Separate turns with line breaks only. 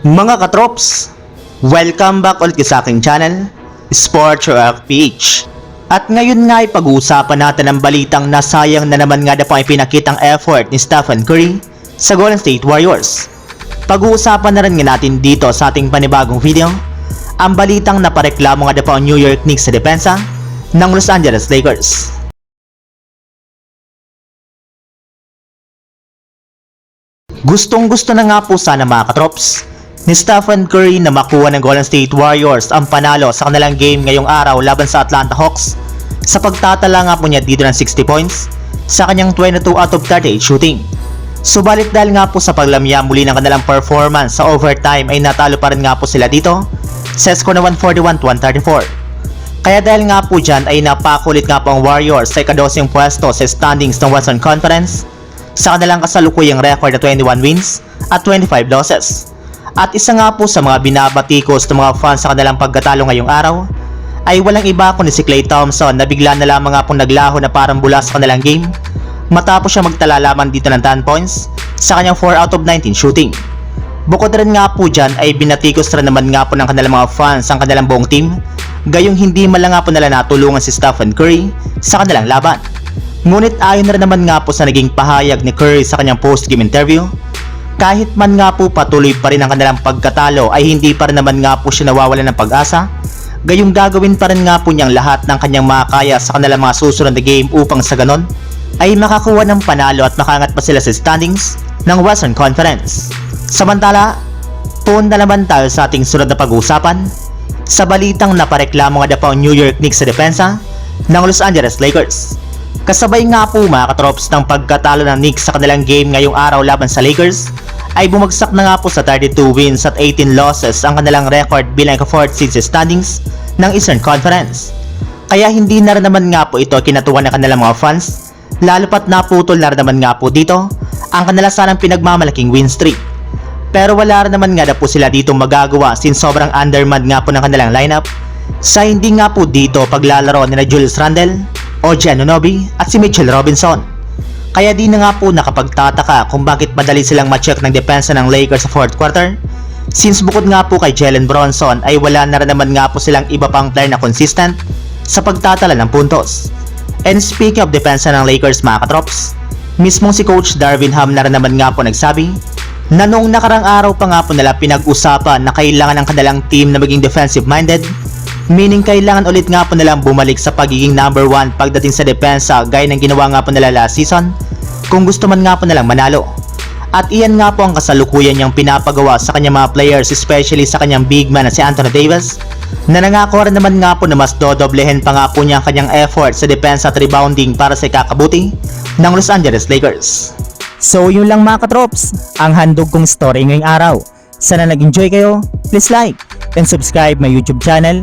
Mga katrops, welcome back ulit sa aking channel, Sports Rock PH. At ngayon nga ay pag-uusapan natin ang balitang nasayang na naman nga na po ang ipinakitang effort ni Stephen Curry sa Golden State Warriors. Pag-uusapan na rin nga natin dito sa ating panibagong video, ang balitang napareklamo nga na po ang New York Knicks sa depensa ng Los Angeles Lakers. Gustong gusto na nga po sana mga katrops ni Stephen Curry na makuha ng Golden State Warriors ang panalo sa kanilang game ngayong araw laban sa Atlanta Hawks sa pagtatala nga po niya dito ng 60 points sa kanyang 22 out of 38 shooting. Subalit dahil nga po sa paglamya muli ng kanilang performance sa overtime ay natalo pa rin nga po sila dito sa score na 141-134. Kaya dahil nga po dyan ay napakulit nga po ang Warriors sa ikadosing pwesto sa standings ng Western Conference sa kanilang kasalukuyang record na 21 wins at 25 losses. At isa nga po sa mga binabatikos ng mga fans sa kanilang pagkatalo ngayong araw ay walang iba kundi si Klay Thompson na bigla na lamang nga pong naglaho na parang bula sa kanilang game matapos siya magtala lamang dito ng 10 points sa kanyang 4 out of 19 shooting. Bukod rin nga po dyan ay binatikos rin naman nga po ng kanilang mga fans ang kanilang buong team gayong hindi man lang nga po nila natulungan si Stephen Curry sa kanilang laban. Ngunit ayon na rin naman nga po sa naging pahayag ni Curry sa kanyang post-game interview, kahit man nga po patuloy pa rin ang kanilang pagkatalo ay hindi pa rin naman nga po siya nawawalan ng pag-asa, gayong gagawin pa rin nga po niyang lahat ng kanyang makakaya sa kanilang mga susunod na game upang sa ganon ay makakuha ng panalo at makangat pa sila sa standings ng Western Conference. Samantala, tuon na naman tayo sa ating sunod na pag-uusapan sa balitang napareklamo nga po ang New York Knicks sa depensa ng Los Angeles Lakers. Kasabay nga po mga katrops ng pagkatalo ng Knicks sa kanilang game ngayong araw laban sa Lakers ay bumagsak na nga po sa 32 wins at 18 losses ang kanilang record bilang ka-fourth seed sa standings ng Eastern Conference. Kaya hindi na rin naman nga po ito kinatuwa ng kanilang mga fans lalo pat naputol na rin naman nga po dito ang kanila sanang pinagmamalaking win streak. Pero wala rin naman nga na po sila dito magagawa since sobrang undermanned nga po ng kanilang lineup sa hindi nga po dito paglalaro ni na Julius Randle, OG Anunoby at si Mitchell Robinson. Kaya di na nga po nakapagtataka kung bakit madali silang ma-check ng depensa ng Lakers sa fourth quarter since bukod nga po kay Jalen Bronson ay wala na rin naman nga po silang iba pang player na consistent sa pagtatala ng puntos. And speaking of depensa ng Lakers mga katrops, mismong si Coach Darvin Ham na rin naman nga po nagsabi na noong nakarang araw pa nga po nila pinag-usapan na kailangan ng kanilang team na maging defensive-minded meaning kailangan ulit nga po nilang bumalik sa pagiging number 1 pagdating sa depensa gaya ng ginawa nga po nila last season kung gusto man nga po nilang manalo. At iyan nga po ang kasalukuyan niyang pinapagawa sa kanyang mga players especially sa kanyang big man na si Anthony Davis na nangako rin naman nga po na mas dodoblehin pa nga po niya ang kanyang effort sa depensa at rebounding para sa ikakabuti ng Los Angeles Lakers.
So yun lang mga katrops, ang handog kong story ngayong araw. Sana nag-enjoy kayo, please like and subscribe my YouTube channel,